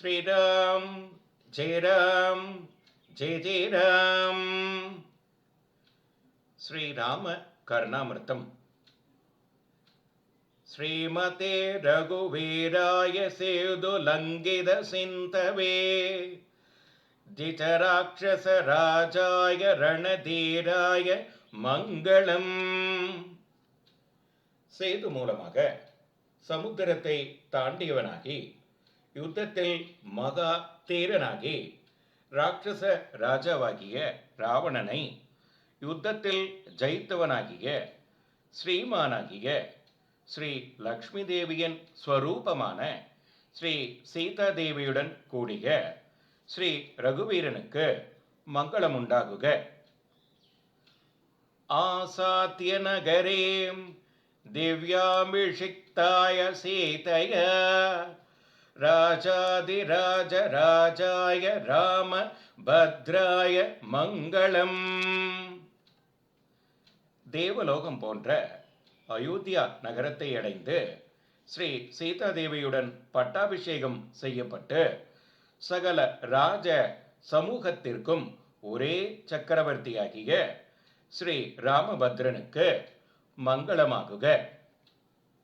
ஸ்ரீராம் ஜெய ராம் ஜெய ஜெய ராம் ஸ்ரீராம கருணாமிர்த்தம் ஸ்ரீமதே ரகுவீராய சேது லங்கித சிந்தவே. ஜிதராட்சச ராஜாய ரணதீராய மங்களம். சேது மூலமாக சமுத்திரத்தை தாண்டியவனாகி யுத்தத்தில் மகா தீரனாகி ராட்சச ராஜாவாகிய ராவணனை யுத்தத்தில் ஜெயித்தவனாகிய ஸ்ரீமானாகிய ஸ்ரீ லக்ஷ்மி தேவியின் ஸ்வரூபமான ஸ்ரீ சீதா தேவியுடன் கூடிய ஸ்ரீ ரகுவீரனுக்கு மங்களம் உண்டாகுக ஆசாத்திய நகரேம் திவ்யாபிஷிக்தாய சீதையா ராஜாதிராஜராஜாய ராம பத்ராய மங்களம். தேவலோகம் போன்ற அயோத்தியா நகரத்தை அடைந்து ஸ்ரீ சீதாதேவியுடன் பட்டாபிஷேகம் செய்யப்பட்டு சகல ராஜ சமூகத்திற்கும் ஒரே சக்கரவர்த்தியாகிய ஸ்ரீ ராமபத்ரனுக்கு மங்களமாகுக.